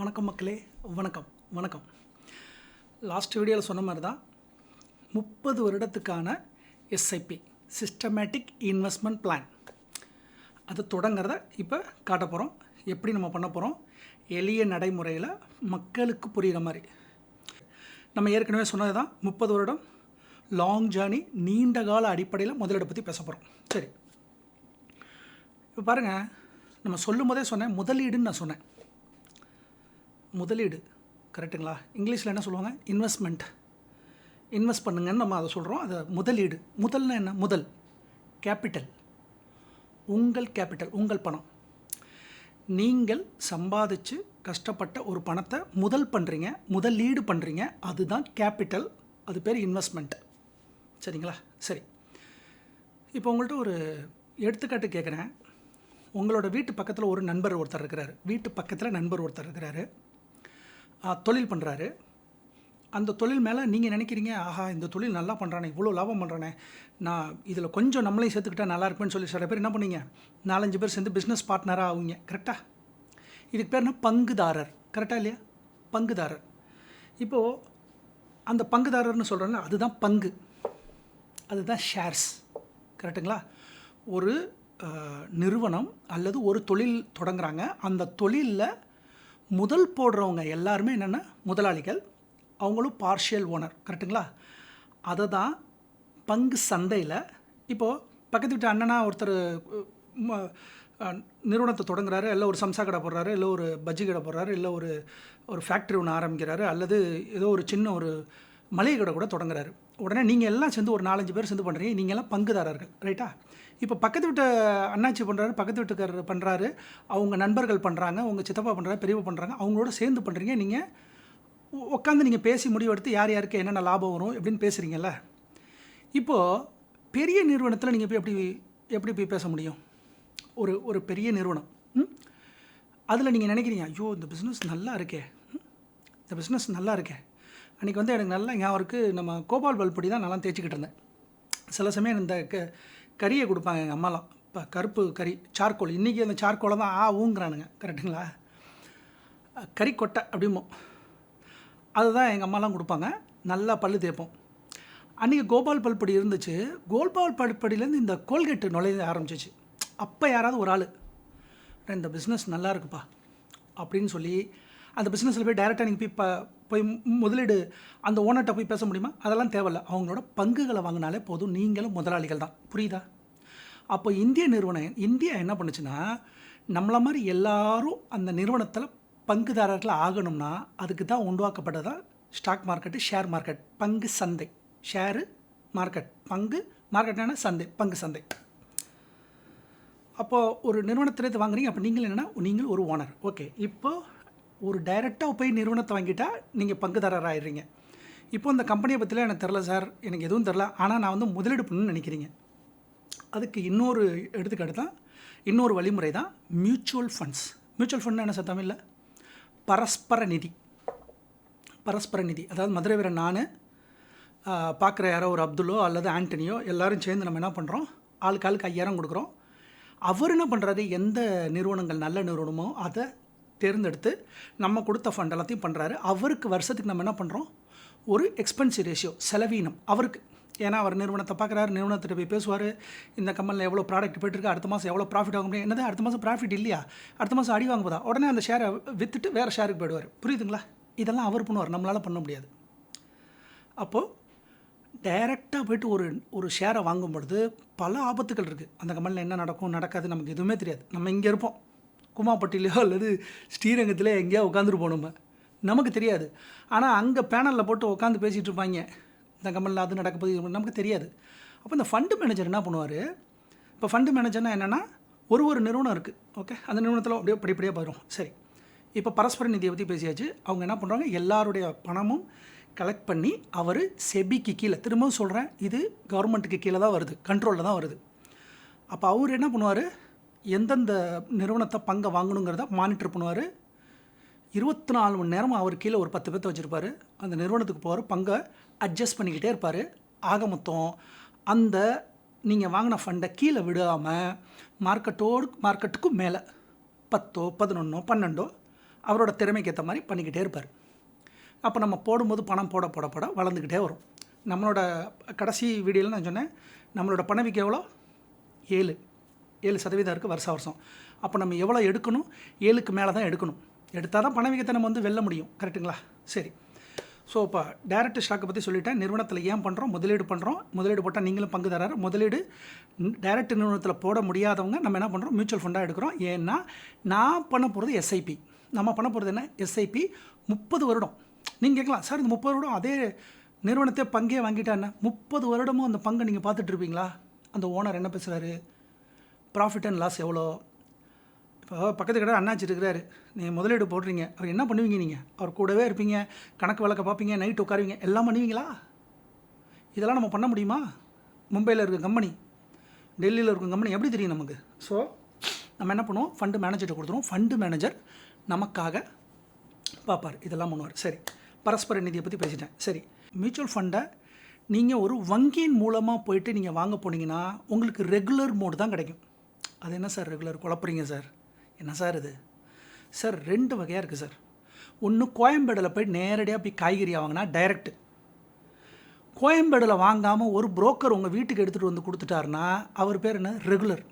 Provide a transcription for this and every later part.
வணக்கம் மக்களே வணக்கம் வணக்கம். லாஸ்ட் வீடியோவில் சொன்ன மாதிரி தான் முப்பது வருடத்துக்கான எஸ்ஐபி சிஸ்டமேட்டிக் இன்வெஸ்ட்மெண்ட் பிளான் அது தொடங்கிறத இப்போ காட்ட போகிறோம் எப்படி நம்ம பண்ண போகிறோம் எளிய நடைமுறையில் மக்களுக்கு புரிகிற மாதிரி. நம்ம ஏற்கனவே சொன்னது தான் முப்பது வருடம் லாங் ஜேர்னி நீண்ட கால அடிப்படையில் முதலீடை பற்றி பேச போகிறோம் சரி. இப்போ பாருங்கள் நம்ம சொல்லும் போதே சொன்னேன் முதலீடுன்னு நான் சொன்னேன். முதலீடு கரெக்டுங்களா இங்கிலீஷில் என்ன சொல்லுவாங்க? இன்வெஸ்ட்மெண்ட் இன்வெஸ்ட் பண்ணுங்கன்னு நம்ம அதை சொல்கிறோம் அதை முதலீடு. முதல்னா என்ன? முதல். கேபிட்டல் உங்கள் கேபிட்டல் உங்கள் பணம். நீங்கள் சம்பாதிச்சு கஷ்டப்பட்ட ஒரு பணத்தை முதல் பண்ணுறீங்க முதலீடு பண்ணுறீங்க அதுதான் கேபிட்டல் அது பேர் இன்வெஸ்ட்மெண்ட் சரிங்களா? சரி. இப்போ உங்கள்கிட்ட ஒரு எடுத்துக்காட்டு கேட்குறேன் உங்களோட வீட்டு பக்கத்தில் ஒரு நண்பர் ஒருத்தர் இருக்கிறாரு. வீட்டு பக்கத்தில் நண்பர் ஒருத்தர் இருக்கிறாரு. தொழில் பண்ணுறாரு அந்த தொழில் மேலே நீங்கள் நினைக்கிறீங்க ஆஹா இந்த தொழில் நல்லா பண்ணுறானே இவ்வளோ லாபம் பண்ணுறானே நான் இதில் கொஞ்சம் நம்மளையும் சேர்த்துக்கிட்டா நல்லா இருப்பேன்னு சொல்லி சில பேர் என்ன பண்ணீங்க? நாலஞ்சு பேர் சேர்ந்து பிஸ்னஸ் பார்ட்னராக ஆகுங்க கரெக்டாக இதுக்கு பேர் என்ன? பங்குதாரர். கரெக்டாக இல்லையா? பங்குதாரர். இப்போது அந்த பங்குதாரர்னு சொல்கிறோன்னா அதுதான் பங்கு. அதுதான் ஷேர்ஸ் கரெக்டுங்களா ஒரு நிறுவனம் அல்லது ஒரு தொழில் தொடங்குறாங்க. அந்த தொழிலில் முதல் போடுறவங்க எல்லாருமே என்னென்னா முதலாளிகள் அவங்களும் பார்ஷியல் ஓனர் கரெக்டுங்களா அதை தான் பங்கு சந்தையில் இப்போது பக்கத்து வீட்டு அண்ணனா ஒருத்தர் நிறுவனத்தை தொடங்குறாரு இல்லை ஒரு சம்சா கடை போடுறாரு இல்லை ஒரு பஜ்ஜி கடை போடுறாரு இல்லை ஒரு ஒரு ஃபேக்ட்ரி ஒன்று ஆரம்பிக்கிறாரு அல்லது ஏதோ ஒரு சின்ன ஒரு மளிகை கடை கூட தொடங்குறாரு. உடனே நீங்கள் எல்லாம் சேர்ந்து ஒரு நாலஞ்சு பேர் சேர்ந்து பண்ணுறீங்க நீங்கள் எல்லாம் பங்குதாரர்கள் ரைட்டா இப்போ பக்கத்து வீட்டு அண்ணாச்சி பண்ணுறாரு பக்கத்து வீட்டுக்காரர் பண்ணுறாரு அவங்க நண்பர்கள் பண்ணுறாங்க உங்கள் சித்தப்பா பண்ணுறாரு பெரியவா பண்ணுறாங்க அவங்களோட சேர்ந்து பண்ணுறீங்க நீங்கள் உட்காந்து நீங்கள் பேசி முடிவெடுத்து யார் யாருக்கு என்னென்ன லாபம் வரும் எப்படின்னு பேசுகிறீங்கல்ல இப்போது பெரிய நிறுவனத்தில் நீங்கள் போய் எப்படி எப்படி போய் பேச முடியும்? ஒரு ஒரு பெரிய நிறுவனம் ம்? அதில் நீங்கள் நினைக்கிறீங்க ஐயோ இந்த பிஸ்னஸ் நல்லா இருக்கே. ம், இந்த பிஸ்னஸ் நல்லா இருக்கே. அன்றைக்கி வந்து எனக்கு நல்லா ஞாபகம் இருக்குது நம்ம கோபால் பல்பொடி தான் நல்லா தேய்ச்சிக்கிட்டு இருந்தேன். சில சமயம் இந்த க கறியை கொடுப்பாங்க எங்கள் அம்மாலாம். இப்போ கருப்பு கறி சார்கோல். இன்றைக்கி அந்த சார்கோலை தான் ஆ ஊங்குறானுங்க. கரெக்டுங்களா கறி கொட்டை அப்படிமோ அதுதான் எங்கள் அம்மாலாம் கொடுப்பாங்க. நல்லா பல் தேய்ப்போம். அன்றைக்கி கோபால் பல்படி இருந்துச்சு. கோபால் பல்படியிலேருந்து இந்த கோல்கெட்டு நுழைய ஆரம்பிச்சிச்சு. அப்போ யாராவது ஒரு ஆள் இந்த பிஸ்னஸ் நல்லா இருக்குப்பா. அப்படின்னு சொல்லி அந்த பிஸ்னஸில் போய் டைரெக்டாக நீங்கள் போய் ப போய் முதலீடு அந்த ஓனர்கிட்ட போய் பேச முடியுமா? அதெல்லாம் தேவையில்ல. அவங்களோட பங்குகளை வாங்கினாலே போதும். நீங்களும் முதலாளிகள் தான். புரியுதா? அப்போ இந்திய நிறுவனம் இந்தியா என்ன பண்ணுச்சுன்னா நம்மளை மாதிரி எல்லாரும் அந்த நிறுவனத்தில் பங்குதாரர்கள் ஆகணும்னா அதுக்கு தான் உண்டாக்கப்பட்டதான் ஸ்டாக் மார்க்கெட்டு ஷேர் மார்க்கெட் பங்கு சந்தை. ஷேரு மார்க்கெட் பங்கு மார்க்கெட்னா சந்தை. பங்கு சந்தை. அப்போது ஒரு நிறுவனத்திலேருந்து வாங்குறீங்க. அப்போ நீங்கள் என்னென்னா நீங்கள் ஒரு ஓனர் ஓகே இப்போ ஒரு டைரெக்டாக போய் நிறுவனத்தை வாங்கிட்டால் நீங்கள் பங்குதாரர் ஆயிடுறீங்க இப்போ இந்த கம்பெனியை பற்றிலாம் எனக்கு தெரில சார் எனக்கு எதுவும் தெரில ஆனால் நான் வந்து முதலீடு பண்ணணும்னு நினைக்கிறீங்க. அதுக்கு இன்னொரு எடுத்துக்காட்டு தான் இன்னொரு வழிமுறை தான் மியூச்சுவல் ஃபண்ட்ஸ் மியூச்சுவல் ஃபண்ட் என்ன சார் தமிழில்? பரஸ்பர நிதி. பரஸ்பர நிதி. அதாவது மதுரை வீரன் நான் பார்க்குற யாரோ ஒரு அப்துல்லோ அல்லது ஆண்டனியோ எல்லோரும் சேர்ந்து நம்ம என்ன பண்ணுறோம் ஆளுக்கு ஆளுக்கு ஐயாயிரம் கொடுக்குறோம். அவர் என்ன பண்ணுறாரு எந்த நிறுவனங்கள் நல்ல நிறுவனமோ அதை தேர்ந்தெடுத்து நம்ம கொடுத்த ஃபண்ட் எல்லாத்தையும் பண்ணுறாரு அவருக்கு வருஷத்துக்கு நம்ம என்ன பண்ணுறோம் ஒரு எக்ஸ்பென்சி ரேஷியோ செலவீனம். அவருக்கு. ஏன்னா அவர் நிறுவனத்தை பார்க்குறாரு நிறுவனத்திட்ட போய் பேசுவார். இந்த கம்பெனியில் எவ்வளோ ப்ராடக்ட் போயிட்டுருக்கு அடுத்த மாதம் எவ்வளோ ப்ராஃபிட் ஆகும் முடியும் என்னது அடுத்த மாதம் ப்ராஃபிட் இல்லையா? அடுத்த மாதம் அடி வாங்க போதா உடனே அந்த ஷேரை விற்றுட்டு வேறு ஷேருக்கு போயிடுவார். புரியுதுங்களா? இதெல்லாம் அவர் பண்ணுவார். நம்மளால் பண்ண முடியாது. அப்போது டைரெக்டாக போயிட்டு ஒரு ஒரு ஷேரை வாங்கும் பொழுது பல ஆபத்துகள் இருக்குது அந்த கம்பெனியில் என்ன நடக்கும் நடக்காது நமக்கு எதுவுமே தெரியாது. நம்ம இங்கே இருப்போம். குமாப்பட்டிலையோ அல்லது ஸ்ரீரங்கத்திலே எங்கேயோ உட்காந்துருப்போம் நம்ம. நமக்கு தெரியாது. ஆனால் அங்கே பேனலில் போட்டு உட்காந்து பேசிகிட்டு இருப்பாங்க. இந்த கம்பெனியில் அது நடக்க போகுது நமக்கு தெரியாது. அப்போ இந்த ஃபண்டு மேனேஜர் என்ன பண்ணுவார்? இப்போ ஃபண்டு மேனேஜர்னால் என்னென்னா ஒரு ஒரு நிறுவனம் இருக்குது ஓகே அந்த நிறுவனத்தில் அப்படியே படிப்படியாக போயிடும் சரி. இப்போ பரஸ்பர நிதியை பற்றி பேசியாச்சு. அவங்க என்ன பண்ணுறாங்க எல்லாருடைய பணமும் கலெக்ட் பண்ணி அவர் செபிக்கு கீழே திரும்பவும் சொல்கிறேன் இது கவர்மெண்ட்டுக்கு கீழே தான் வருது. கண்ட்ரோலில் தான் வருது. அப்போ அவர் என்ன பண்ணுவார்? எந்தெந்த நிறுவனத்தை பங்கை வாங்கணுங்கிறத மானிட்டர் பண்ணுவார். இருபத்தி நாலு மணி நேரம் அவர் கீழே ஒரு பத்து பேர்த்த வச்சுருப்பார். அந்த நிறுவனத்துக்கு போகிற பங்கை அட்ஜஸ்ட் பண்ணிக்கிட்டே இருப்பார். ஆக மொத்தம் அந்த நீங்கள் வாங்கின ஃபண்டை கீழே விடாமல் மார்க்கெட்டோடு மார்க்கெட்டுக்கும் மேலே பத்தோ பதினொன்னோ பன்னெண்டோ அவரோட திறமைக்கு ஏற்ற மாதிரி பண்ணிக்கிட்டே இருப்பார். அப்போ நம்ம போடும்போது பணம் போட போட போட வளர்ந்துக்கிட்டே வரும். நம்மளோட கடைசி வீடியோவில் நான் சொன்னேன் நம்மளோட பணவிக்கு எவ்வளோ? ஏழு. ஏழு சதவீதம் இருக்குது வருஷ வருஷம். அப்போ நம்ம எவ்வளோ எடுக்கணும்? ஏழுக்கு மேலே தான் எடுக்கணும். எடுத்தால் தான் பணவீக்கத்தை நம்ம வந்து வெல்ல முடியும். கரெக்ட்டுங்களா? சரி. ஸோ இப்போ டேரக்ட் ஸ்டாக்கை பற்றி சொல்லிட்டேன். நிறுவனத்தில் ஏன் பண்ணுறோம் முதலீடு பண்ணுறோம் முதலீடு போட்டால் நீங்களும் பங்கு தரார். முதலீடு டேரக்ட் நிறுவனத்தில் போட முடியாதவங்க நம்ம என்ன பண்ணுறோம் மியூச்சுவல் ஃபண்டாக எடுக்கிறோம். ஏன்னா நான் பண்ண போகிறது எஸ்ஐபி நம்ம பண்ண போகிறது என்ன? எஸ்ஐபி முப்பது வருடம். நீங்கள் கேட்கலாம் சார் இந்த முப்பது வருடம் அதே நிறுவனத்தை பங்கே வாங்கிட்டா என்ன? முப்பது வருடமும் அந்த பங்கை நீங்கள் பார்த்துட்ருப்பீங்களா அந்த ஓனர் என்ன பேசுகிறாரு ப்ராஃபிட் அண்ட் லாஸ் எவ்வளோ? இப்போ பக்கத்து கடை அண்ணாச்சி இருக்கிறாரு. நீங்கள் முதலீடு போடுறீங்க. அவர் என்ன பண்ணுவீங்க நீங்கள் அவர் கூடவே இருப்பீங்க கணக்கு வழக்க பார்ப்பீங்க நைட் உட்காருவீங்க. எல்லாம் பண்ணுவீங்களா? இதெல்லாம் நம்ம பண்ண முடியுமா? மும்பையில் இருக்க கம்பெனி டெல்லியில் இருக்க கம்பெனி எப்படி தெரியும் நமக்கு? ஸோ நம்ம என்ன பண்ணுவோம்? ஃபண்டு மேனேஜர்கிட்ட கொடுத்துருவோம். ஃபண்டு மேனேஜர் நமக்காக பார்ப்பார். இதெல்லாம் பண்ணுவார். சரி. பரஸ்பர நிதியை பற்றி பேசிட்டேன். சரி. மியூச்சுவல் ஃபண்டை நீங்கள் ஒரு வங்கியின் மூலமாக போயிட்டு நீங்கள் வாங்க போனீங்கன்னா உங்களுக்கு ரெகுலர் மோடு தான் கிடைக்கும். அது என்ன சார் ரெகுலர் குழப்புறீங்க சார்? என்ன சார் இது? சார் ரெண்டு வகையாக இருக்குது சார். ஒன்று கோயம்பேடில் போய் நேரடியாக போய் காய்கறி வாங்கினா டைரக்ட் கோயம்பேடில் வாங்காமல் ஒரு புரோக்கர் உங்கள் வீட்டுக்கு எடுத்துகிட்டு வந்து கொடுத்துட்டாருன்னா அவர் பேர் என்ன? ரெகுலர்.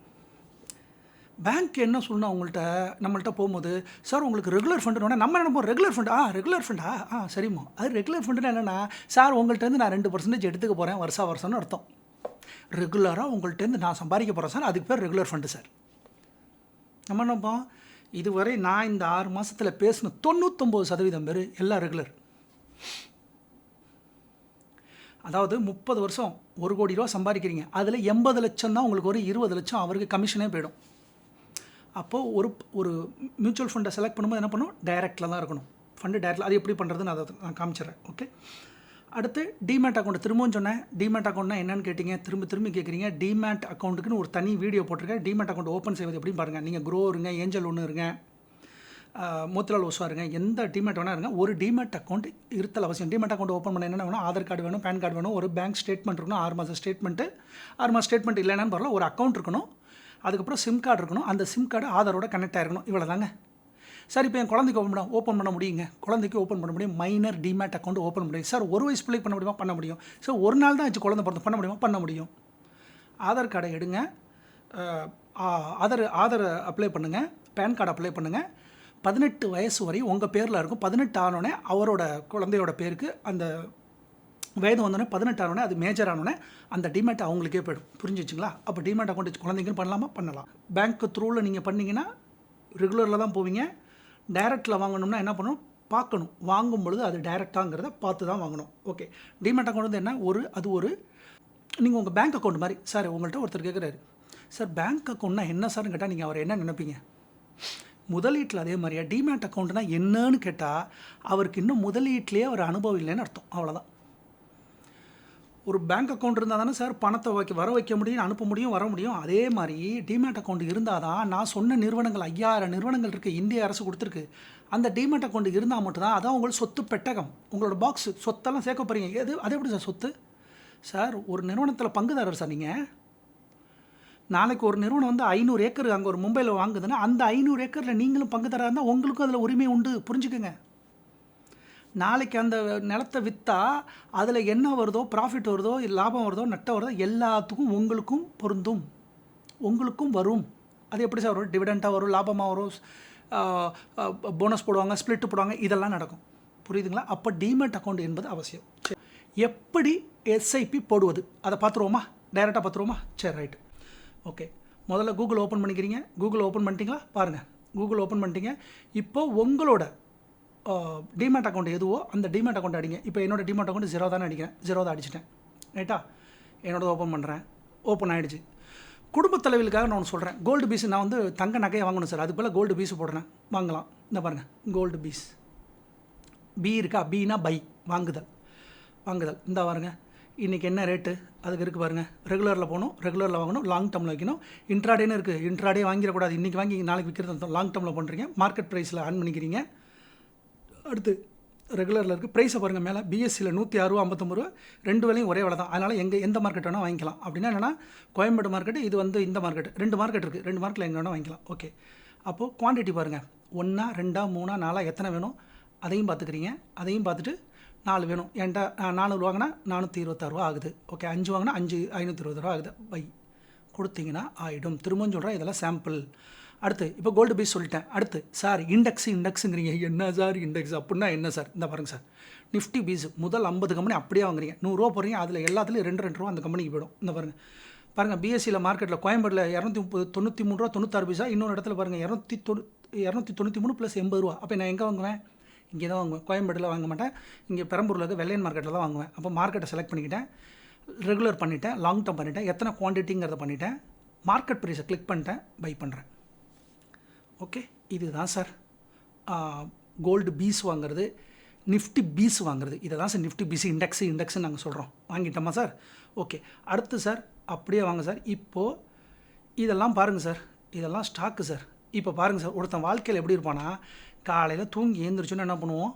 பேங்க் என்ன சொல்லணும் அவங்கள்ட்ட நம்மள்ட்ட போகும்போது சார் உங்களுக்கு ரெகுலர் ஃபண்டுன்னு நம்ம நினைப்போம் ரெகுலர் ஃபண்ட் ஆ ரெகுலர் ஃபண்டா ஆ சரிம்மா. அது ரெகுலர் ஃபண்டுன்னு என்னென்னா சார் உங்கள்கிட்டருந்து நான் ரெண்டு பர்சன்டேஜ் எடுத்துக்க போகிறேன் வருஷா வருஷம்னு அர்த்தம். ரெகுலராக உங்கள்கிட்டருந்து நான் சம்பாதிக்க போகிறேன் சார். அதுக்கு பேர் ரெகுலர் ஃபண்டு சார். நம்ம என்னப்போம் இதுவரை நான் இந்த ஆறு மாதத்தில் பேசின தொண்ணூத்தொம்பது சதவீதம் பேர் எல்லாம் ரெகுலர் அதாவது முப்பது வருஷம் ஒரு கோடி ரூபா சம்பாதிக்கிறீங்க அதில் எண்பது லட்சம் தான் உங்களுக்கு ஒரு இருபது லட்சம் அவருக்கு கமிஷனே போயிடும். அப்போது ஒரு ஒரு மியூச்சுவல் ஃபண்டை செலக்ட் பண்ணும்போது என்ன பண்ணும்? டைரெக்டில் தான் இருக்கணும். ஃபண்டு டைரக்டில் அது எப்படி பண்ணுறதுன்னு அதை நான் காமிச்சிடுறேன். ஓகே அடுத்து டிமேட் அக்கௌண்ட் திரும்பவும் சொன்னேன். டிமேட் அக்கௌண்ட்னா என்னன்னு கேட்டிங்க? திரும்ப திரும்ப கேட்குறீங்க டிமேட் அக்கௌண்ட்டுக்குன்னு ஒரு தனி வீடியோ போட்டிருக்கேன். டிமேட் அக்கௌண்ட் ஓப்பன் செய்வது எப்படின்னு பாருங்கள் நீங்கள் க்ரோ இருங்க ஏஞ்சல் ஒன்று இருங்க மோத்திலால் ஓசா இருங்க எந்த டிமேட் வேணால் இருங்க. ஒரு டிமேட் அக்கௌண்ட் இருத்தல் அவசியம். டிமேட் அக்கௌண்ட் ஓப்பன் பண்ண என்ன வேணும்? ஆதார் கார்டு வேணும் பேன் கார்டு வேணும் ஒரு பேங்க் ஸ்டேட்மெண்ட் இருக்கணும் ஆறு மாதம் ஸ்டேட்மெண்ட்டு ஆறு மாதம் ஸ்டேட்மெண்ட் இல்லைன்னு பரவாயில்ல ஒரு அக்கௌண்ட் இருக்கணும். அதுக்கப்புறம் சிம் கார்டு இருக்கணும். அந்த சிம் கார்டு ஆதாரோட கனெக்ட் ஆகிருக்கணும் இவ்வளோ தாங்க சார் இப்போ என் குழந்தைக்கு ஓப்பன் பண்ண ஓப்பன் பண்ண முடியுங்க. குழந்தைக்கு ஓப்பன் பண்ண முடியும். மைனர் டிமேட் அக்கௌண்ட் ஓப்பன் முடியும். சார் ஒரு வயசு பிள்ளை பண்ண முடியுமா? பண்ண முடியும். சார் ஒரு நாள் தான் ஆச்சு குழந்தை பிறந்து. பண்ண முடியுமா? பண்ண முடியும். ஆதார் கார்டை எடுங்க. ஆதார் ஆதார் அப்ளை பண்ணுங்கள் பேன் கார்டு அப்ளை பண்ணுங்கள் பதினெட்டு வயசு வரை உங்கள் பேரில் இருக்கும். பதினெட்டு ஆனோடனே அவரோட குழந்தையோட பேருக்கு அந்த வயது வந்தோடனே பதினெட்டு ஆனோடனே அது மேஜர் ஆனோடனே அந்த டிமேட் அவங்களுக்கே போயிடும். புரிஞ்சிச்சுங்களா? அப்போ டிமேட் அக்கௌண்ட் குழந்தைங்க பண்ணலாமா? பண்ணலாம். பேங்க் த்ரூவில் நீங்கள் பண்ணிங்கன்னா ரெகுலரில் தான் போவீங்க. டைரக்டில் வாங்கணும்னா என்ன பண்ணணும்? பார்க்கணும். வாங்கும் பொழுது அது டைரெக்டாங்கிறத பார்த்து தான் வாங்கணும். ஓகே. டிமெட் அக்கௌண்ட் வந்து என்ன? ஒரு அது ஒரு நீங்கள் உங்கள் பேங்க் அக்கௌண்ட் மாதிரி சார் உங்கள்கிட்ட ஒருத்தர் கேட்குறாரு சார் பேங்க் அக்கௌண்ட்னா என்ன சார்னு கேட்டால் நீங்கள் அவர் என்ன நினைப்பீங்க? முதலீட்டில் அதே மாதிரியா? டிமேட் அக்கௌண்ட்னா என்னன்னு கேட்டால் அவருக்கு இன்னும் முதலீட்லேயே அவர் அனுபவம் இல்லைன்னு அர்த்தம். அவ்வளோதான் ஒரு பேங்க் அக்கௌண்ட் இருந்தால் தானே சார் பணத்தை வைக்க வர வைக்க முடியும் அனுப்ப முடியும் வர முடியும். அதே மாதிரி டிமேட் அக்கௌண்ட் இருந்தால் தான் நான் சொன்ன நிறுவனங்கள் ஐயாயிரம் நிறுவனங்கள் இருக்குது இந்திய அரசு கொடுத்துருக்கு. அந்த டிமேட் அக்கௌண்ட் இருந்தால் மட்டும்தான் அதான் உங்களுக்கு சொத்து பெட்டகம். உங்களோட பாக்ஸ் சொத்தெல்லாம் சேர்க்க போகிறீங்க எது அது எப்படி சார் சொத்து? சார் ஒரு நிறுவனத்தில் பங்குதாரர் சார் நீங்கள் நாளைக்கு ஒரு நிறுவனம் வந்து ஐநூறு ஏக்கர் அங்கே ஒரு மும்பையில் வாங்குதுன்னா அந்த ஐநூறு ஏக்கரில் நீங்களும் பங்குதாரா இருந்தால் உங்களுக்கும் அதில் உரிமை உண்டு. புரிஞ்சுக்கோங்க. நாளைக்கு அந்த நிலத்தை விற்றா அதில் என்ன வருதோ ப்ராஃபிட் வருதோ லாபம் வருதோ நட்டம் வருதோ எல்லாத்துக்கும் உங்களுக்கும் பொருந்தும். உங்களுக்கும் வரும். அது எப்படி சார் வரும்? டிவிடெண்ட்டாக வரும் லாபமாக வரும் போனஸ் போடுவாங்க ஸ்ப்ளிட்டு போடுவாங்க இதெல்லாம் நடக்கும். புரியுதுங்களா? அப்போ டிமெட் அக்கௌண்ட் என்பது அவசியம். சரி. எப்படி எஸ்ஐபி போடுவது? அதை பார்த்துருவோமா? டைரெக்டாக பார்த்துருவோமா? சரி ரைட்டு ஓகே முதல்ல கூகுள் ஓப்பன் பண்ணிக்கிறீங்க. கூகுள் ஓப்பன் பண்ணிட்டீங்களா? பாருங்கள் கூகுள் ஓப்பன் பண்ணிட்டீங்க. இப்போது உங்களோட டிமேட் அக்கௌண்ட் எதுவோ அந்த டிமேட் அக்கௌண்ட் அடிங்க. இப்போ என்னோட டிமேட் அக்கௌண்ட் ஜீரோ தானே அடிக்கிறேன். ஜீரோ தான் அடிச்சிட்டேன். ரைட்டா என்னோட ஓப்பன் பண்ணுறேன் ஓப்பன் ஆகிடுச்சு குடும்பத் தலைவிலுக்காக நான் ஒன்று சொல்கிறேன் கோல்டு பீஸ் நான் வந்து தங்க நகையை வாங்கணும் சார் அதுக்கு கோல்டு பீஸ் போடுறேன். வாங்கலாம். இந்த பாருங்கள் கோல்டு பீஸ் பி இருக்கா? பீனா பை வாங்குதல். வாங்குதல். இந்த பாருங்க. இன்றைக்கி என்ன ரேட்டு அதுக்கு இருக்குது பாருங்கள் ரெகுலரில் போகணும். ரெகுலரில் வாங்கணும். லாங் டேர்மில் வைக்கணும். இன்ட்ராடேன்னு இருக்குது இன்ட்ராடே வாங்கிடக்கூடாது இன்றைக்கி வாங்கி நாளைக்கு விற்கிறது லாங் டேர்மில் பண்ணுறீங்க மார்க்கெட் ப்ரைஸில் ஆன் பண்ணிக்கிறீங்க. அடுத்து ரெகுலரில் இருக்குது ப்ரைஸை பாருங்கள் மேலே. பிஎஸ்சியில் நூற்றி அறுபது ஐம்பத்தொம்பது ரூபா. ரெண்டு வேலையும் ஒரே வேலை தான் அதனால் எங்கே எந்த மார்க்கெட் வேணால் வாங்கிக்கலாம். அப்படின்னா என்னென்னா கோயம்பேடு மார்க்கெட் இது வந்து இந்த மார்க்கெட் ரெண்டு மார்க்கெட் இருக்குது ரெண்டு மார்க்கெட்டில் எங்கே வேணால் வாங்கிக்கலாம். ஓகே அப்போது குவான்டிட்டி பாருங்கள் ஒன்றா ரெண்டா மூணா நாலா எத்தனை வேணும்? அதையும் பார்த்துக்கிறீங்க. அதையும் பார்த்துட்டு நாலு வேணும். என்கிட்ட நான் நானூறு வாங்கினா நானூற்றி இருபத்தாறுவா ஆகுது. ஓகே அஞ்சு வாங்கினா அஞ்சு ஐநூற்றி இருபது ரூபா ஆகுது. பை. கொடுத்தீங்கன்னா ஆகிடும் திரும்பவும் சொல்கிறேன் இதெல்லாம் சாம்பிள் அடுத்து இப்போ கோல்டு பீஸ் சொல்லிட்டேன். அடுத்து சார் இண்டெக்ஸ் இண்டெக்ஸுங்கிறீங்க என்ன சார் இண்டெக்ஸ் அப்படின்னா என்ன சார்? இந்த பாருங்க சார். நிஃப்டி பீஸ் முதல் ஐம்பது கம்பெனி அப்படியே வாங்குறீங்க. நூறுரூவா போகிறீங்க அதில் எல்லாத்துலேயும் ரெண்டு ரெண்டு ரூபா அந்த கம்பெனிக்கு போயிடும். இந்த பாருங்கள் பாருங்கள் பிஎஸ்சியில் மார்க்கெட்டில் கோயம்பேடில் இரநூத்தி முப்பது தொண்ணூற்றி மூணு ரூபா தொண்ணூத்தாறு பைசா இன்னொரு இடத்துல பாருங்கள் இரநூத்தி தொண்ணூ இரநூத்தி தொண்ணூற்றி மூணு ப்ளஸ் எண்பது ரூபா. அப்போ நான் எங்கே வாங்குவேன்? இங்கே தான் வாங்குவேன். கோயம்பேட்டில் வாங்க மாட்டேன். இங்கே பெரம்பூரில் இருக்க வெள்ளையன் மார்க்கெட்டில் தான் வாங்குவேன். அப்போ மார்க்கெட்டை செலக்ட் பண்ணிக்கிட்டேன். ரெகுலர் பண்ணிட்டேன் லாங் டேர்ம் பண்ணிட்டேன். எத்தனை குவான்டிட்டிங்கிறத பண்ணிட்டேன். மார்க்கெட் ப்ரைஸை கிளிக் பண்ணிட்டேன் பை பண்ணுறேன் ஓகே இதுதான் சார். கோல்டு பீஸ் வாங்குறது நிஃப்டி பீஸ் வாங்குறது. இதை தான் sir Nifty bees index index நாங்கள் சொல்கிறோம் வாங்கிட்டோமா சார்? ஓகே அடுத்து சார் அப்படியே வாங்க சார். இப்போது இதெல்லாம் பாருங்கள் சார். இதெல்லாம் ஸ்டாக்கு சார். இப்போ பாருங்கள் சார் ஒருத்தன் வாழ்க்கையில் எப்படி இருப்பானா காலையில் தூங்கி எழுந்திரிச்சோன்னு என்ன பண்ணுவோம்?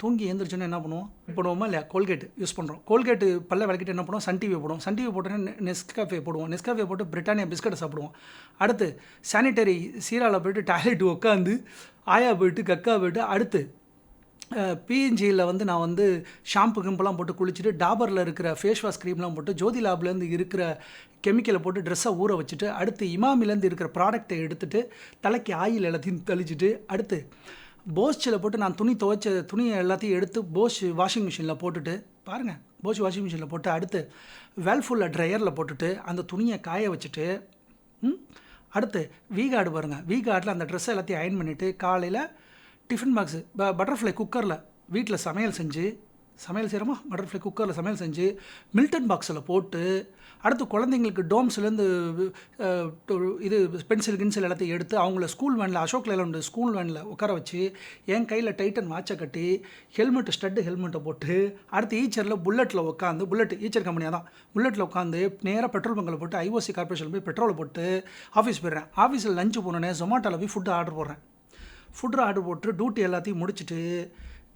தூங்கி எழுந்திரிச்சோன்னா என்ன பண்ணுவோம்? போடுவோமா இல்லையா கோல்கேட் யூஸ் பண்ணுறோம் கோல்கேட்டு பல்ல விளக்கிட்டு என்ன பண்ணுவோம்? சன் டிவி போடுவோம். சன் டிவி போட்டோன்னே நெஸ்காஃபே போடுவோம். நெஸ்காஃபே போட்டு பிரிட்டானியா பிஸ்கட்டை சாப்பிடுவோம். அடுத்து சானிட்டரி சீராவில் போய்ட்டு டாய்லெட் உட்காந்து ஆயா போயிட்டு கக்கா போயிட்டு அடுத்து பிஎன்ஜியில் வந்து நான் வந்து ஷாம்பு கிம்பெல்லாம் போட்டு குளிச்சுட்டு டாபரில் இருக்கிற ஃபேஸ் வாஷ் க்ரீம்லாம் போட்டு ஜோதி லேப்லேருந்து இருக்கிற கெமிக்கலை போட்டு ட்ரெஸ்ஸை ஊற வச்சுட்டு அடுத்து இமாமிலேருந்து இருக்கிற ப்ராடக்ட்டை எடுத்துகிட்டு தலைக்கு ஆயில் எல்லாத்தையும் தெளிச்சுட்டு அடுத்து போஸ்சில் போட்டு நான் துணி துவைச்ச துணியை எல்லாத்தையும் எடுத்து போஷ் வாஷிங் மிஷினில் போட்டுட்டு பாருங்கள் போஸ் வாஷிங் மிஷினில் போட்டு அடுத்து வேல்ஃபுல்ல ட்ரையரில் போட்டுட்டு அந்த துணியை காய வச்சுட்டு அடுத்து வீகார்டு பாருங்கள் வீகார்டில் அந்த ட்ரெஸ் எல்லாத்தையும் அயன் பண்ணிவிட்டு காலையில் டிஃபன் பாக்ஸு ப பட்டர்ஃப்ளை குக்கரில் வீட்டில் சமையல் செஞ்சு சமையல் செய்கிறோமா பட்டர்ஃப்ளை குக்கரில் சமையல் செஞ்சு மில்டன் பாக்ஸில் போட்டு அடுத்து குழந்தைங்களுக்கு டோம்ஸ்லேருந்து இது பென்சில் கின்சில் எல்லாத்தையும் எடுத்து அவங்கள ஸ்கூல் வேனில் அசோக் லேலண்ட் ஸ்கூல் வேனில் உட்கார வச்சு என் கையில் டைட்டன் வாட்சை கட்டி ஹெல்மெட் ஸ்டட்டு ஹெல்மெட்டை போட்டு அடுத்து ஈச்சரில் புல்லட்டில் உட்காந்து புல்லட் ஈச்சர் கம்பெனியாக தான் புல்லட்டில் உட்காந்து நேராக பெட்ரோல் பங்கில் போட்டு ஐஓசி கார்பரேஷன் போய் பெட்ரோலை போட்டு ஆஃபீஸ் போயிடுறேன். ஆஃபீஸில் லஞ்சு போனோடனே ஜொமாட்டோவில் போய் ஃபுட்டு ஆர்டர் போடுறேன். ஃபுட் ஆர்டர் போட்டு டியூட்டி எல்லாத்தையும் முடிச்சுட்டு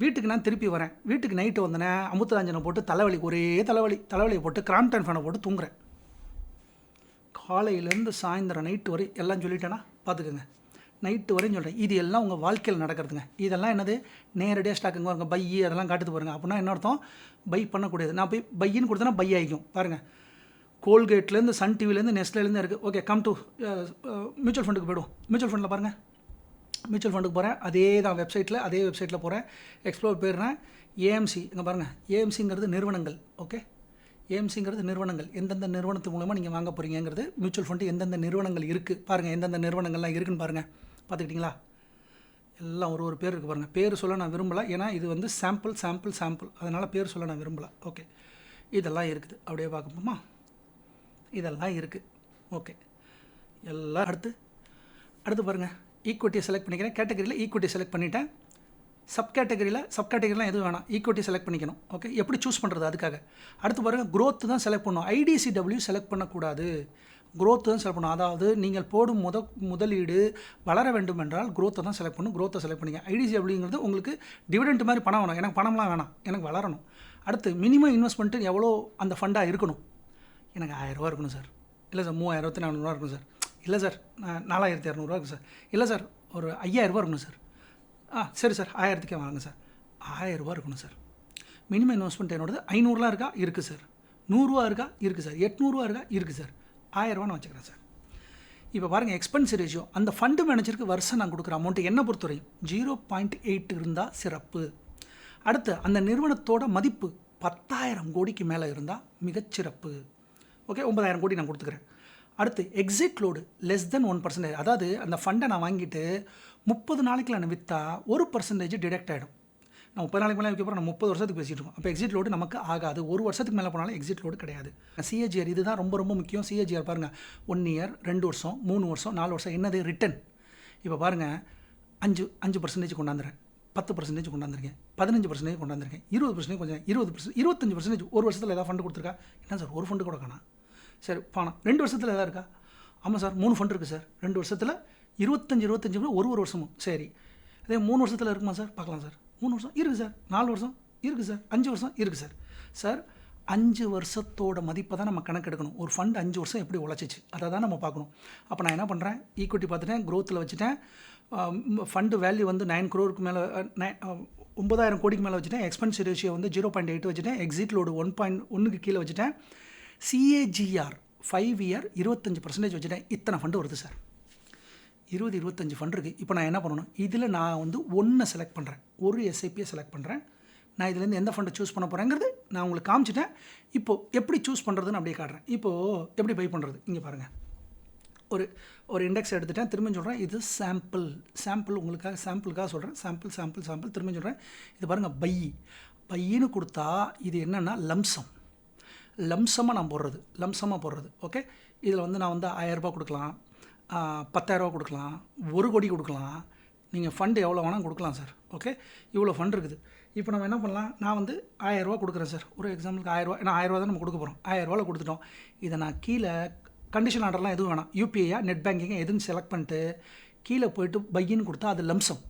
வீட்டுக்கு நான் திருப்பி வரேன். வீட்டுக்கு நைட்டு வந்தேனே அமுத்தராஞ்சனை போட்டு தலைவலி ஒரே தலைவலி. தலைவலியை போட்டு கிராம்டன் ஃபேனை போட்டு தூங்குறேன். காலையிலேருந்து சாயந்தரம் நைட்டு வரை எல்லாம் சொல்லிட்டேன்னா பார்த்துக்கோங்க. நைட்டு வரையும் சொல்கிறேன் இது எல்லாம் உங்கள் வாழ்க்கையில் நடக்கிறதுங்க. இதெல்லாம் என்னது? நேரடியாக ஸ்டாக்குங்க வருங்க பை அதெல்லாம் காட்டுது பாருங்கள் அப்படின்னா என்ன அர்த்தம்? பை பண்ணக்கூடியது. நான் போய் பையின்னு கொடுத்தேன்னா பை ஆகிக்கும். பாருங்கள் கோல்கேட்லேருந்து சன் டிவிலேருந்து நெஸ்ட்லேருந்து இருக்குது okay come to mutual uh, ஃபண்டுக்கு uh, போய்டும் மியூச்சுவல் ஃபண்டில் பாருங்கள் மியூச்சுவல் ஃபண்டுக்கு போகிறேன் அதே தான் வெப்சைட்டில் அதே வெப்சைட்டில் போகிறேன் எக்ஸ்ப்ளோர் போயிடுறேன். ஏஎம்சி இங்கே பாருங்கள் ஏஎம்சிங்கிறது நிறுவனங்கள் ஓகே ஏஎம்சிங்கிறது நிறுவனங்கள். எந்தெந்த நிறுவனத்து மூலமாக நீங்கள் வாங்க போகிறீங்கிறது மியூச்சுவல் ஃபண்டு எந்தெந்த நிறுவனங்கள் இருக்குது பாருங்கள் எந்தெந்த நிறுவனங்கள்லாம் இருக்குன்னு பாருங்கள் பார்த்துக்கிட்டிங்களா? எல்லாம் ஒரு ஒரு பேர் இருக்குது பாருங்கள் பேர் சொல்ல நான் விரும்பலை. ஏன்னா இது வந்து சாம்பிள் சாம்பிள் சாம்பிள் அதனால் பேர் சொல்ல நான் விரும்பலை. ஓகே இதெல்லாம் இருக்குது. அப்படியே பார்க்கப்போமா இதெல்லாம் இருக்குது ஓகே எல்லாம் அடுத்து அடுத்து பாருங்கள் ஈக்குவிட்டியை செலக்ட் பண்ணிக்கிறேன். கேட்டகரியில் ஈக்குவிட்டி செலக்ட் பண்ணிட்டேன். சப் கேட்டகரியில் சப் கேட்டகரிலாம் எதுவும் வேணாம். ஈக்குவிட்டி செலக்ட் பண்ணிக்கணும். ஓகே எப்படி சூஸ் பண்ணுறது அதுக்காக? அடுத்து பாருங்கள் க்ரோத்து தான் செலக்ட் பண்ணணும் ஐடிசிடபிள்யூ செலக்ட் பண்ணக்கூடாது. க்ரோத்து தான் செலக்ட் பண்ணணும் அதாவது நீங்கள் போடும் முத முதலீடு வளர வேண்டும் என்றால் க்ரோத்தை தான் செலக்ட் பண்ணணும். க்ரோத்தை செலக்ட் பண்ணிங்க. ஐடிசிடபிள்யூங்கிறது உங்களுக்கு டிவிடெண்ட் மாதிரி பணம் வேணும் எனக்கு பணம்லாம் வேணாம். எனக்கு வளரணும். அடுத்து மினிமம் இன்வெஸ்ட்மெண்ட்டு எவ்வளோ அந்த ஃபண்டாக இருக்கணும்? எனக்கு ஆயிரரூவா இருக்கணும் சார் இல்லை சார் மூவாயிரத்தி நானூறுரூவா இருக்கணும் சார் இல்லை சார் நான் நாலாயிரத்தி இரநூறுவா இருக்கு சார். இல்லை சார் ஒரு ஐயாயிரரூபா இருக்கணும் சார். ஆ சரி சார் ஆயிரத்துக்கே வாங்க சார். ஆயிரரூபா இருக்கணும் சார். மினிமம் இன்வெஸ்ட்மெண்ட் என்னோடது ஐநூறுலாம் இருக்கா? இருக்குது சார். நூறுரூவா இருக்கா? இருக்குது சார். எட்நூறுவா இருக்கா? இருக்குது சார். ஆயிரரூவா நான் வச்சுக்கிறேன் சார். இப்போ பாருங்கள் எக்ஸ்பென்ஸ் ரேஷியோ அந்த ஃபண்டு மேனேஜருக்கு வருஷம் நான் கொடுக்குற அமௌண்ட்டு என்ன பொறுத்தவரையும் ஜீரோ பாயிண்ட் எயிட் இருந்தால் சிறப்பு. அடுத்து அந்த நிறுவனத்தோட மதிப்பு பத்தாயிரம் கோடிக்கு மேலே இருந்தால் மிகச்சிறப்பு. ஓகே ஒன்பதாயிரம் கோடி நான் கொடுத்துக்கிறேன். அடுத்து exit load less than one percentage அதாவது அந்த ஃபண்டை நான் வாங்கிட்டு முப்பது நாளைக்கு நான் விற்றா ஒரு பர்சன்டேஜ் டிடெக்ட் ஆகிடும் நான் முப்பது நாளைக்கு மேலே வைக்க நான் முப்பது வருஷத்துக்கு பேசிட்டு இருக்கோம். அப்போ எக்ஸிட் லோடு நமக்கு ஆகாது. ஒரு வருஷத்துக்கு மேலே போனாலும் எக்ஸிட் லோடு கிடையாது. சிஏஜிஆர் இதுதான் ரொம்ப ரொம்ப முக்கியம். சிஏஜிஆர் பாருங்கள் ஒன் இயர் ரெண்டு வருஷம் மூணு வருஷம் நாலு வருஷம். என்னது ரிட்டன் இப்போ பாருங்கள் அஞ்சு அஞ்சு பர்சன்டேஜ் கொண்டாந்துறேன். பத்து பர்சன்டேஜ் கொண்டாந்துருக்கேன். பதினஞ்சு பர்சன்டேஜ் கொண்டாந்துருக்கேன். இருபது பர்சன்டேஜ் கொஞ்சம் இருபது பர்சன்ட் இருபத்தஞ்சு பர்சன்டேஜ் ஒரு வருஷத்தில் ஏதாவது ஃபண்டு கொடுத்துருக்கா? என்ன சார் ஒரு ஃபண்டு கூட காணா? சரி பணம் ரெண்டு வருஷத்தில் எதாவது இருக்கா? ஆமாம் சார் மூணு ஃபண்ட் இருக்குது சார். ரெண்டு வருஷத்தில் இருபத்தஞ்சி இருபத்தஞ்சு ஒரு ஒரு வருஷமும். சரி. அதே மூணு வருஷத்தில் இருக்குமா சார்? பார்க்கலாம் சார். மூணு வருஷம் இருக்குது சார். நாலு வருஷம் இருக்குது சார். அஞ்சு வருஷம் இருக்குது சார். சார் அஞ்சு வருஷத்தோட மதிப்பை தான் நம்ம கணக்கெடுக்கணும் ஒரு ஃபண்ட் அஞ்சு வருஷம் எப்படி உழைச்சிச்சு? அதை தான் நம்ம பார்க்கணும். அப்போ நான் என்ன பண்ணுறேன் ஈக்குவிட்டி பார்த்துட்டேன் க்ரோத்தில் வச்சுட்டேன். ஃபண்டு வேல்யூ வந்து நைன் க்ரோருக்கு மேலே ஒன்பதாயிரம் கோடிக்கு மேலே வச்சுட்டேன். எக்ஸ்பென்ஸ் ரேஷியோ வந்து ஜீரோ பாயிண்ட் எயிட் வச்சுட்டேன். எக்ஸிட் லோடு ஒன் பாயிண்ட் ஒன்றுக்கு கீழே வச்சுட்டேன். சிஏஜிஆர் ஃபைவ் இயர் இருபத்தஞ்சி பர்சன்டேஜ் வச்சுட்டேன். இத்தனை ஃபண்டு வருது சார் இருபது இருபத்தஞ்சி ஃபண்ட் இருக்குது இப்போ நான் என்ன பண்ணணும்? இதில் நான் வந்து ஒன்றை செலக்ட் பண்ணுறேன் ஒரு எஸ்ஐபியை செலக்ட் பண்ணுறேன் நான் இதுலேருந்து எந்த ஃபண்டை சூஸ் பண்ண போகிறேங்கிறது நான் உங்களுக்கு காமிச்சிட்டேன். இப்போது எப்படி சூஸ் பண்ணுறதுன்னு அப்படியே காட்டுறேன். இப்போது எப்படி பை பண்ணுறது இங்கே பாருங்கள் ஒரு ஒரு இண்டெக்ஸ் எடுத்துட்டேன். திரும்ப சொல்கிறேன் இது சாம்பிள் சாம்பிள் உங்களுக்காக சாம்பிளுக்காக சொல்கிறேன் சாம்பிள் சாம்பிள் சாம்பிள் திரும்ப சொல்கிறேன் இது பாருங்கள் பை பையின்னு கொடுத்தா இது என்னென்னா லம்சம் லம்சமாக நான் போடுறது லம்சமாக போடுறது ஓகே இதில் வந்து நான் வந்து ஆயரரூபா கொடுக்கலாம் பத்தாயிரரூபா கொடுக்கலாம் ஒரு கோடி கொடுக்கலாம் நீங்கள் ஃபண்டு எவ்வளோ வேணால் கொடுக்கலாம் சார் ஓகே இவ்வளோ ஃபண்ட் இருக்குது. இப்போ நம்ம என்ன பண்ணலாம்? நான் வந்து ஆயரரூவா கொடுக்குறேன் சார் ஒரு எக்ஸாம்பிளுக்கு ஆயிரரூவா ஏன்னா ஆயிரரூவா தான் நம்ம கொடுக்க போகிறோம் ஆயிரரூவாவில் கொடுத்துட்டோம். இதை நான் கீழே கண்டிஷன் ஆர்டர்லாம் எதுவும் வேணாம். யூபிஐயா நெட் பேங்கிங்கை எதுன்னு செலக்ட் பண்ணிட்டு கீழே போயிட்டு பையின்னு கொடுத்தா அது லம்சம்.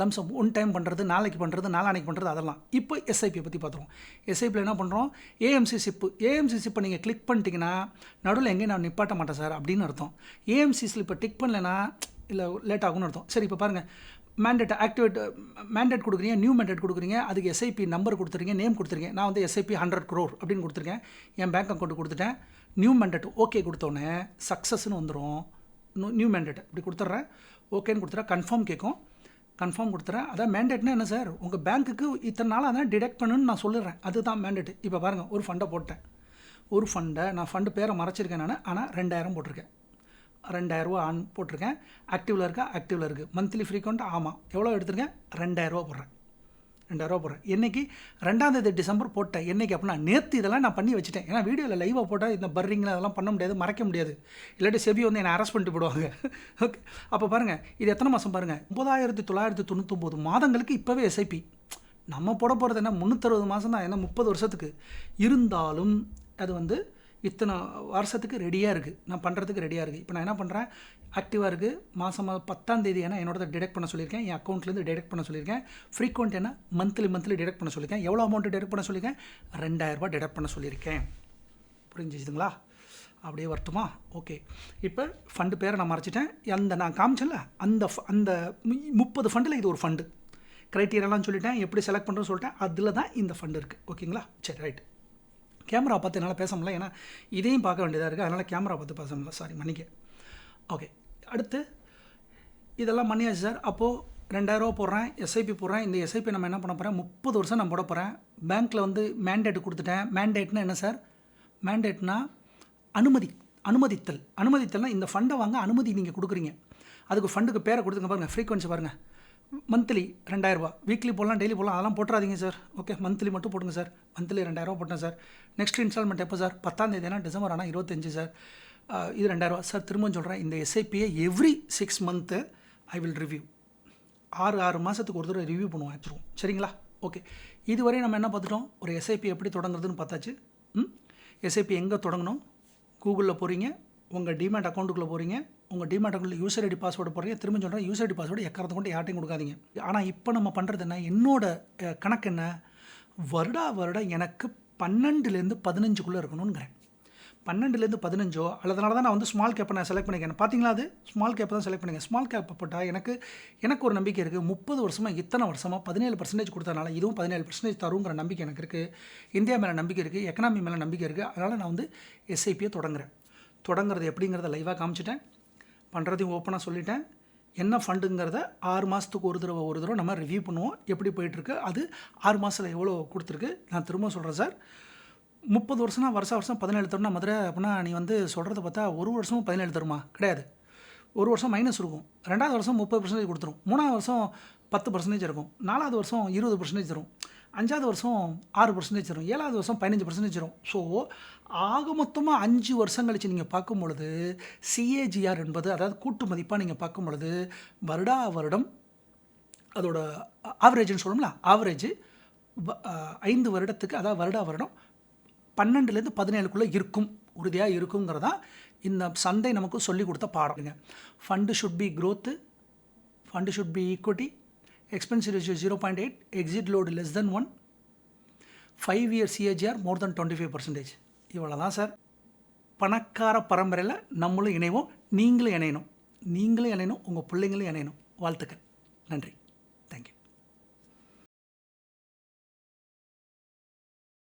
லம்சம் ஒன் டைம் பண்ணுறது நாளைக்கு பண்ணுறது நாளானைக்கு பண்ணுறது அதெல்லாம். இப்போ எஸ்ஐபியை பற்றி பார்த்துருவோம் எஸ்ஐபியில் என்ன பண்ணுறோம் ஏஎம்சி சிப்பு ஏஎம்சி சிப்பை நீங்கள் கிளிக் பண்ணிட்டீங்கன்னா நடுவில் எங்கேயும் நான் நிப்பாட்ட மாட்டேன் சார் அப்படின்னு அர்த்தம். ஏஎம்சி ஸ்லிப்பை டிக் பண்ணலைன்னா இல்லை லேட் ஆகும்னு அர்த்தம். சரி இப்போ பாருங்கள் மேண்டேட் ஆக்டிவேட் மேண்டேட் கொடுக்குறீங்க நியூ மேண்டேட் கொடுக்குறீங்க அதுக்கு எஸ்ஐபி நம்பர் கொடுத்துருங்க நேம் கொடுத்துருங்க நான் வந்து எஸ்ஐபி ஹண்ட்ரட் க்ரோர் அப்படின்னு கொடுத்துருக்கேன். என் பேங்க் அக்கௌண்ட் கொடுத்துட்டேன். நியூ மேண்டேட் ஓகே கொடுத்தோன்னே சக்ஸஸ்ன்னு வந்துடும் நியூ மேண்டேட் இப்படி கொடுத்துட்றேன். ஓகேன்னு கொடுத்துட்றேன் கன்ஃபார்ம் கேட்கும். கன்ஃபார்ம் கொடுத்துறேன். அதான் மேண்டேட்னா என்ன சார் உங்கள் பேங்க்குக்கு இத்தனை நாள் அதான் டிடெக்ட் பண்ணுன்னு நான் சொல்லிடுறேன். அதுதான் மேண்டேட் இப்போ பாருங்கள் ஒரு ஃபண்டை போட்டேன். ஒரு ஃபண்டை நான் ஃபண்டு பேரை மறைச்சிருக்கேன் நான். ஆனால் ரெண்டாயிரம் போட்டிருக்கேன். ரெண்டாயிரரூவா ஆன் போட்டிருக்கேன். ஆக்டிவில் இருக்கா? ஆக்டிவில் இருக்குது மந்த்லி ஃப்ரீக்வெண்ட் ஆமாம் எவ்வளோ எடுத்திருக்கேன்? ரெண்டாயிரரூவா போடுறேன். ரெண்டாயிரரூவா போடுறேன். என்னைக்கு? ரெண்டாந்தேதி டிசம்பர் போட்டேன். என்றைக்கி அப்படின்னா நேற்று இதெல்லாம் நான் பண்ணி வச்சுட்டேன். ஏன்னா வீடியோவில் லைவாக போட்டால் இந்த பர்ரிங்கில் அதெல்லாம் பண்ண முடியாது மறைக்க முடியாது. இல்லாட்டி செவி வந்து என்னை அரெஸ்ட் பண்ணிட்டு போடுவாங்க. ஓகே அப்போ பாருங்கள் இது எத்தனை மாதம் பாருங்கள் ஒம்பதாயிரத்தி தொள்ளாயிரத்தி தொண்ணூற்றொம்பது மாதங்களுக்கு இப்போவே எஸ்ஐபி நம்ம போட போகிறது என்ன? முந்நூற்றறுபது மாதம் தான் ஏன்னா முப்பது வருஷத்துக்கு. இருந்தாலும் அது வந்து இத்தனை வருஷத்துக்கு ரெடியாக இருக்குது நான் பண்ணுறதுக்கு ரெடியாக இருக்குது இப்போ நான் என்ன பண்ணுறேன் ஆக்டிவாக இருக்குது மாதம் மாதம் பத்தாம் தேதி ஏன்னா என்னோட டிடெக்ட் பண்ண சொல்லியிருக்கேன். என் அக்கௌண்ட்லேருந்து டிடெக்ட் பண்ண சொல்லியிருக்கேன். ஃப்ரீக்வெண்ட் என்ன? மந்த்லி மந்த்லி டிடெக்ட் பண்ண சொல்லியிருக்கேன். எவ்வளோ அமௌண்ட்டு டிடெக்ட் பண்ண சொல்லியிருக்கேன்? ரெண்டாயிரரூபா டிடெக்ட் பண்ண சொல்லியிருக்கேன். புரிஞ்சுச்சுதுங்களா அப்படியே வரட்டுமா? ஓகே இப்போ ஃபண்டு பேரை நான் மறைச்சிட்டேன். அந்த நான் காமிச்சல அந்த ஃப- அந்த முப்பது ஃபண்டில் இது ஒரு ஃபண்டு க்ரைட்டீரியாலாம் சொல்லிட்டேன். எப்படி செலக்ட் பண்ணுறேன்னு சொல்லிட்டேன். அதில் தான் இந்த ஃபண்டு இருக்குது ஓகேங்களா சரி ரைட் கேமரா பார்த்து என்னால் பேச முடியல. ஏன்னா இதையும் பார்க்க வேண்டியதாக இருக்குது அதனால் கேமரா பார்த்து பேச முடியல. சாரி மன்னிக்க ஓகே அடுத்து இதெல்லாம் பண்ணியாச்சு சார். அப்போது ரெண்டாயிரரூவா போடுறேன். எஸ்ஐபி போடுறேன். இந்த எஸ்ஐபி நம்ம என்ன பண்ண போகிறேன் முப்பது வருஷம் நான் போட போகிறேன் பேங்க்கில் வந்து மேண்டேட் கொடுத்துட்டேன். மேண்டேட்னா என்ன சார்? மேண்டேட்னா அனுமதி அனுமதித்தல். அனுமதித்தல்னால் இந்த ஃபண்டை வாங்க அனுமதி நீங்கள் கொடுக்குறீங்க. அதுக்கு ஃபண்டுக்கு பேரை கொடுத்துங்க பாருங்கள் ஃப்ரீக்வன்சி பாருங்கள் மந்த்லி ரெண்டாயிரரூபா வீக்லி போடலாம் டெய்லி போடலாம் அதெல்லாம் போட்டுறாதீங்க சார். ஓகே மந்த்லி மட்டும் போடுங்க சார். மந்த்லி ரெண்டாயிரரூபா போட்டேன் சார். நெக்ஸ்ட் இன்ஸ்டால்மெண்ட் எப்போ சார்? பத்தாந்தேதினா டிசம்பர் ஆனால் இருபத்தஞ்சு சார். இது ரெண்டாயிரரூபா சார் திரும்ப சொல்கிறேன் இந்த எஸ்ஐபியை every six month I will review ஆறு ஆறு மாதத்துக்கு ஒரு தடவை ரிவ்யூ பண்ணுவோம் வச்சுருவோம் சரிங்களா? ஓகே இதுவரை நம்ம என்ன பார்த்துட்டோம்? ஒரு எஸ்ஐபி எப்படி தொடங்குறதுன்னு பார்த்தாச்சு. ம்? எஸ்ஐபி எங்கே தொடங்கணும்? கூகுளில் போகிறீங்க உங்கள் டிமேட் அக்கௌண்ட்டுக்குள்ளே போகிறீங்க உங்கள் டிமேட் யூசர் ஐடி பாஸ்வேர்டு போடுறீங்க திரும்ப சொல்கிறேன் யூசர் ஐடி பாஸ்வேர்டு எக்காரத்தை கொண்டு யார்ட்டையும் கொடுக்காதீங்க. ஆனால் இப்போ நம்ம பண்ணுறது என்ன? என்னோட கணக்கு என்ன? வருடா வருடம் எனக்கு பன்னெண்டுலேருந்து பதினஞ்சுக்குள்ளே இருக்கணுங்கிறேன் பன்னெண்டுலேருந்து பதினஞ்சோ அல்லதுனால தான் நான் வந்து ஸ்மால் கேப்பை நான் செலக்ட் பண்ணிக்கிறேன். பார்த்தீங்களா அது? ஸ்மால் கேப்பை தான் செலக்ட் பண்ணிக்கிறேன். ஸ்மால் கேப்பை போட்டால் எனக்கு எனக்கு ஒரு நம்பிக்கை இருக்குது முப்பது வருஷமாக இத்தனை வருஷமாக பதினேழு பர்சன்டேஜ் கொடுத்தனால இதுவும் பதினேழு பர்சன்டேஜ் தருங்கிற நம்பிக்கை எனக்கு இருக்குது இந்தியா மேலே நம்பிக்கை இருக்குது எக்கனாமி மேலே நம்பிக்கை இருக்குது அதனால் நான் வந்து எஸ்ஐபியை தொடங்குறேன். தொடங்குறது எப்படிங்கிறத லைவாக காமிச்சிட்டேன். பண்ணுறதையும் ஓப்பனாக சொல்லிட்டேன். என்ன ஃபண்டுங்கிறத ஆறு மாதத்துக்கு ஒரு தடவை ஒரு தடவை நம்ம ரிவ்யூ பண்ணுவோம். எப்படி போயிட்டுருக்கு? அது ஆறு மாதத்தில் எவ்வளோ கொடுத்துருக்கு? நான் திரும்ப சொல்கிறேன் சார் முப்பது வருஷம்னா வருஷம் வருஷம் பதினேழு தரும்னா மதுரை அப்படின்னா நீ வந்து சொல்கிறத பார்த்தா ஒரு வருஷமும் பதினேழு தருமா? கிடையாது. ஒரு வருஷம் மைனஸ் இருக்கும். ரெண்டாவது வருஷம் முப்பது பர்சன்டேஜ் கொடுத்துரும். மூணாவது வருஷம் பத்து பர்சன்டேஜ் இருக்கும். நாலாவது வருஷம் இருபது பர்சன்டேஜ் தரும். அஞ்சாவது வருஷம் ஆறு பர்சன்டேஜ் வரும். ஏழாவது வருஷம் பதினஞ்சு பர்சன்டேஜ் வரும். ஸோ ஆக மொத்தமாக அஞ்சு வருஷம் கழிச்சு நீங்கள் பார்க்கும் பொழுது சிஏஜிஆர் என்பது அதாவது கூட்டு மதிப்பாக நீங்கள் பார்க்கும் பொழுது வருடா வருடம் அதோட ஆவரேஜ்னு சொல்லணும்ல ஆவரேஜ் ஐந்து வருடத்துக்கு அதாவது வருடா வருடம் பன்னெண்டுலேருந்து பதினேழுக்குள்ளே இருக்கும். உறுதியாக இருக்குங்கிறதா இந்த சந்தை நமக்கு சொல்லிக் கொடுத்த பாடம்ங்க fund should be growth fund should be equity expense ratio zero point eight exit load less than one five year CAGR more than twenty five percentage இவ்வளோ தான் சார் பணக்கார பரம்பரையில் நம்மளும் இணைவோம் நீங்களும் இணையணும். நீங்களும் இணையணும் உங்கள் பிள்ளைங்களும் இணையணும். வாழ்த்துக்கள். நன்றி.